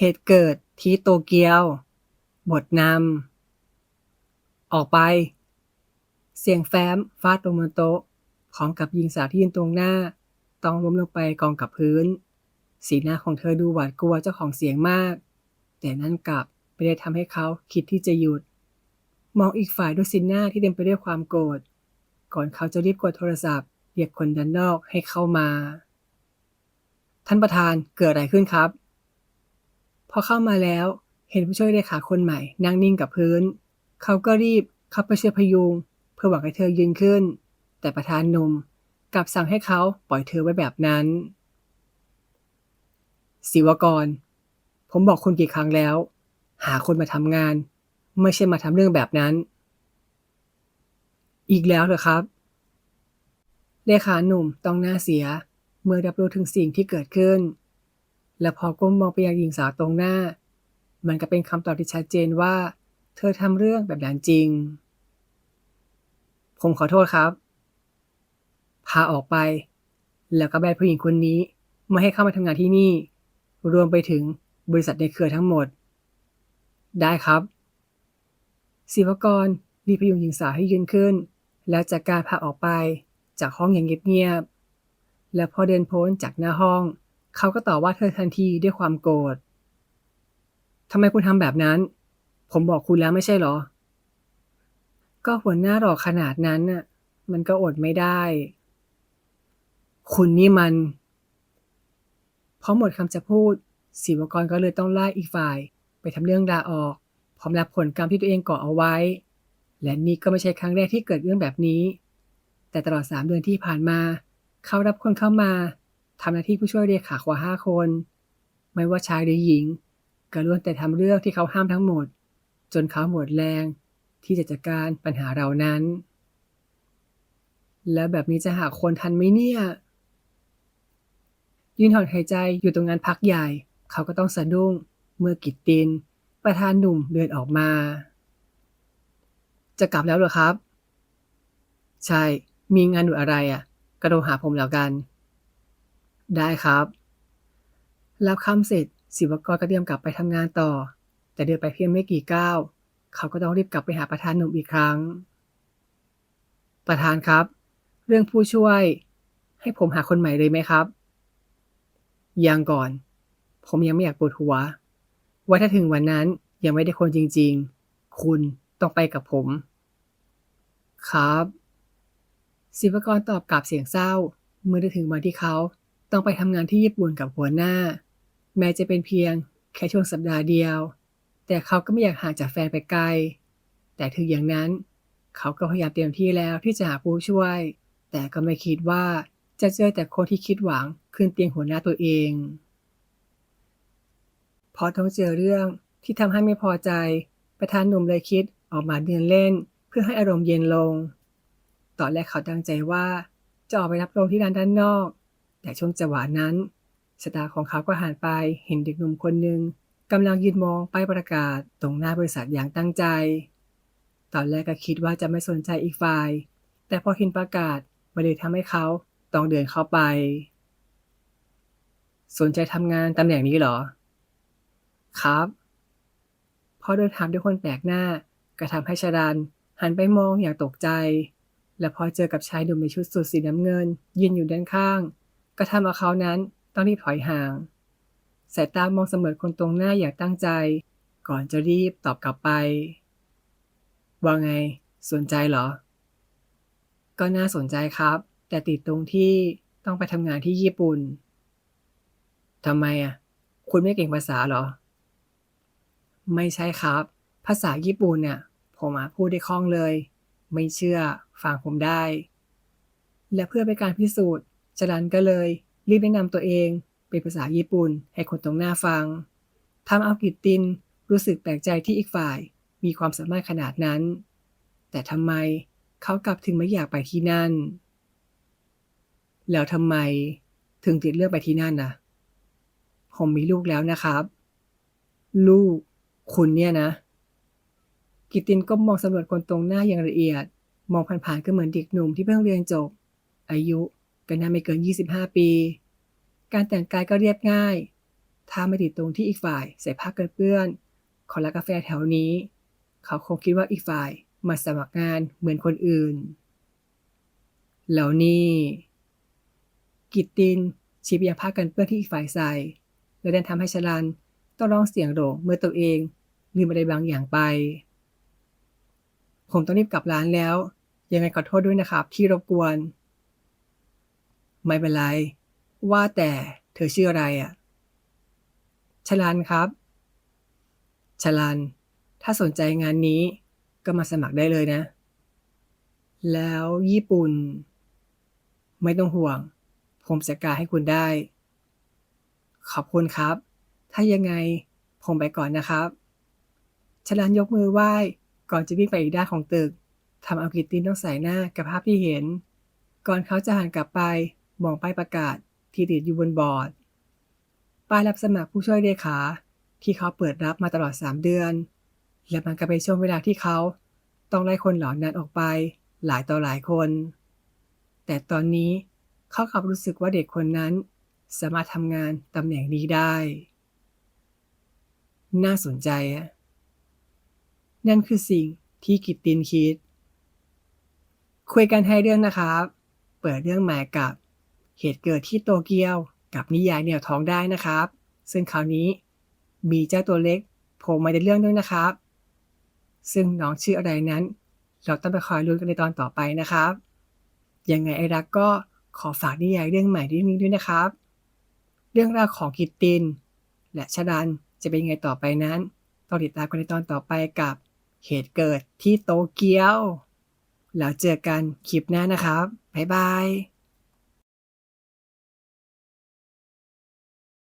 เหตุเกิดที่โตเกียว บทนำ ออกไป เสียงแฟ้มฟาดลงบนโต๊ะพร้อมกับหญิงสาวที่ยืนตรงหน้า ต้องล้มลงไปกองกับพื้น สีหน้าของเธอดูหวาดกลัวเจ้าของเสียงมาก แต่นั่นกลับไม่ได้ทำให้เขาคิดที่จะหยุด มองอีกฝ่ายด้วยสีหน้าที่เต็มไปด้วยความโกรธ ก่อนเขาจะรีบกดโทรศัพท์เรียกคนด้านนอกให้เข้ามา ท่านประธานเกิดอะไรขึ้นครับ พอเข้ามาแล้ว เห็นผู้ช่วยเลขาคนใหม่ นั่งนิ่งกับพื้น เขาก็รีบเข้าไปช่วยพยุงเพื่อหวังให้เธอยืนขึ้น แต่ประธานหนุ่มกลับสั่งให้เขาปล่อยเธอไว้แบบนั้น ศิวกร ผมบอกคุณกี่ครั้งแล้ว หาคนมาทำงาน ไม่ใช่มาทำเรื่องแบบนั้น อีกแล้วเหรอครับ เลขาหนุ่มต้องหน้าเสีย เมื่อรับรู้ถึงสิ่งที่เกิดขึ้น และพอก้มมองไปยังหญิงสาวตรงหน้า มันก็เป็นคำตอบที่ชัดเจนว่า เธอทำเรื่องแบบนั้นจริง ผมขอโทษครับ พาออกไป แล้วก็แบนผู้หญิงคนนี้ไม่ให้เข้ามาทำงานที่นี่ รวมไปถึงบริษัทในเครือทั้งหมด ได้ครับ ศิวกรรีพยุงหญิงสาวให้ยืนขึ้น แล้วจัดการพาออกไปจากห้องอย่างเงียบๆและพอเดินพ้นจากหน้าห้อง เขาก็ต่อว่าเธอทันทีด้วยความโกรธทำไมคุณทำแบบนั้น ผมบอกคุณแล้วไม่ใช่หรอ ก็หัวหน้าหลอกขนาดนั้นน่ะ มันก็อดไม่ได้ คุณนี่มันพอหมดคำจะพูดศิวกรก็เลยต้องไล่อีกฝ่าย ไปทำเรื่องลาออกพร้อมรับผลกรรมที่ตัวเองก่อเอาไว้ และนี่ก็ไม่ใช่ครั้งแรกที่เกิดเรื่องแบบนี้ แต่ตลอดสามเดือนที่ผ่านมา เขารับคนเข้ามา ทำหน้าที่ผู้ช่วยเลขากว่าห้าคน ไม่ว่าชายหรือหญิงก็ล้วนแต่ทำเรื่องที่เขาห้ามทั้งหมด จนเขาหมดแรง ที่จะจัดการปัญหาเรานั้น แล้วแบบนี้จะหาคนทันไหมเนี่ย ยืนถอนหายใจอยู่ตรงนั้นพักใหญ่ เขาก็ต้องสะดุ้ง เมื่อกิตติน ประธานหนุ่มเดินออกมา จะกลับแล้วเหรอครับ ใช่ มีงานด่วนอะไรอะ กระโดดหาผมแล้วกัน ได้ครับ รับคำเสร็จศิวกรก็เตรียมกลับไปทำงานต่อ แต่เดินไปเพียงไม่กี่ก้าว เขาก็ต้องรีบกลับไปหาประธานหนุ่มอีกครั้ง ประธานครับ เรื่องผู้ช่วย ให้ผมหาคนใหม่เลยไหมครับ ยังก่อน ผมยังไม่อยากปวดหัว ว่าถ้าถึงวันนั้นยังไม่ได้คนจริง ๆ คุณต้องไปกับผม ครับศิวกรตอบกลับเสียงเศร้า เมื่อได้ถึงวันที่เขา ต้องไปทำงานที่ญี่ปุ่นกับหัวหน้า แม้จะเป็นเพียงแค่ช่วงสัปดาห์เดียว แต่เขาก็ไม่อยากห่างจากแฟนไปไกล แต่ถึงอย่างนั้นเขาก็พยายามเต็มที่แล้วที่จะหาผู้ช่วย แต่ก็ไม่คิดว่าจะเจอแต่คนที่คิดหวังขึ้นเตียงหัวหน้าตัวเอง พอต้องเจอเรื่องที่ทำให้ไม่พอใจ ประธานหนุ่มเลยคิดออกมาเดินเล่น เพื่อให้อารมณ์เย็นลง ตอนแรกเขาตั้งใจว่าจะออกไปรับลมที่ร้านด้านนอก แต่ช่วงจังหวะนั้นสตาของเขาก็หันไปเห็นเด็กหนุ่มคนหนึ่งกำลังยืนมองป้ายประกาศตรงหน้าบริษัทอย่างตั้งใจ ตอนแรกก็คิดว่าจะไม่สนใจอีกฝ่าย แต่พอเห็นประกาศมันเลยทำให้เขาต้องเดินเข้าไป สนใจทำงานตำแหน่งนี้เหรอ ครับ พอเดินถามด้วยคนแปลกหน้า ก็ทำให้ชาดันหันไปมองอย่างตกใจ และพอเจอกับชายหนุ่มในชุดสูทสีน้ำเงินยืนอยู่ด้านข้าง ก็ทำเอาเขานั้นต้องรีบถอยห่าง สายตามองเสมอคนตรงหน้าอย่างตั้งใจ ก่อนจะรีบตอบกลับไป ว่าไง สนใจเหรอ ก็น่าสนใจครับ แต่ติดตรงที่ต้องไปทำงานที่ญี่ปุ่นทำไมอะ คุณไม่เก่งภาษาเหรอ ไม่ใช่ครับ ภาษาญี่ปุ่นเนี่ยผมพูดได้คล่องเลย ไม่เชื่อฟังผมได้ และเพื่อเป็นการพิสูจน์ จรันก็เลยรีบแนะนำตัวเองเป็นภาษาญี่ปุ่นให้คนตรงหน้าฟังทำเอากิตตินรู้สึกแปลกใจที่อีกฝ่ายมีความสามารถขนาดนั้น แต่ทำไมเขากลับถึงไม่อยากไปที่นั่น แล้วทำไมถึงติดเลือกไปที่นั่นนะผมมีลูกแล้วนะครับ ลูกคุณเนี่ยนะ กิตตินก็มองสำรวจคนตรงหน้าอย่างละเอียด มองผ่านๆก็เหมือนเด็กหนุ่มที่เพิ่งเรียนจบ อายุ ก็น่าไม่เกิน 25 ปี การแต่งกายก็เรียบง่าย ถ้าไม่ติดตรงที่อีกฝ่ายใส่ผ้ากันเปื้อน ขอร้านกาแฟแถวนี้ เขาคงคิดว่าอีกฝ่ายมาสมัครงานเหมือนคนอื่น แล้วนี่ กิตตินชีบยาผ้ากันเปื้อนที่อีกฝ่ายใส่ และได้ทำให้ชลันต้องร้องเสียงโหลงเมื่อตัวเองลืมอะไรบางอย่างไป ผมต้องรีบกลับร้านแล้ว ยังไงขอโทษด้วยนะครับ ที่รบกวน ไม่เป็นไร ว่าแต่เธอชื่ออะไรอะ ชลันครับ ชลัน ถ้าสนใจงานนี้ก็มาสมัครได้เลยนะ แล้วญี่ปุ่น ไม่ต้องห่วง ผมจัดการให้คุณได้ ขอบคุณครับ ถ้ายังไงผมไปก่อนนะครับชลันยกมือไหว้ก่อนจะวิ่งไปอีกด้านของตึกทำเอากิตตินต้องใส่หน้ากับภาพที่เห็น ก่อนเขาจะหันกลับไป มองป้ายประกาศที่ติดอยู่บนบอร์ด ป้ายรับสมัครผู้ช่วยเลขา ที่เขาเปิดรับมาตลอด 3 เดือน และมันก็เป็นช่วงเวลาที่เขาต้องไล่คนเหล่านั้นออกไปหลายต่อหลายคน แต่ตอนนี้เขากลับรู้สึกว่าเด็กคนนั้น สามารถทำงานตำแหน่งนี้ได้ น่าสนใจอะนั่นคือสิ่งที่กิตตินคิด คุยกันให้เรื่องนะครับ เปิดเรื่องใหม่กับ เหตุเกิดที่โตเกียวกับนิยายแนวท้องได้นะครับ ซึ่งคราวนี้มีเจ้าตัวเล็กโผล่มาในเรื่องด้วยนะครับ ซึ่งน้องชื่ออะไรนั้น เราต้องไปคอยลุ้นกันในตอนต่อไปนะครับ ยังไงไอรักก็ขอฝากนิยายเรื่องใหม่เรื่องนี้ด้วยนะครับ เรื่องราวของกิตติน และชดันจะเป็นยังไงต่อไปนั้นต้องติดตามกันในตอนต่อไปกับเหตุเกิดที่โตเกียว แล้วเจอกันคลิปหน้านะครับ บ๊ายบาย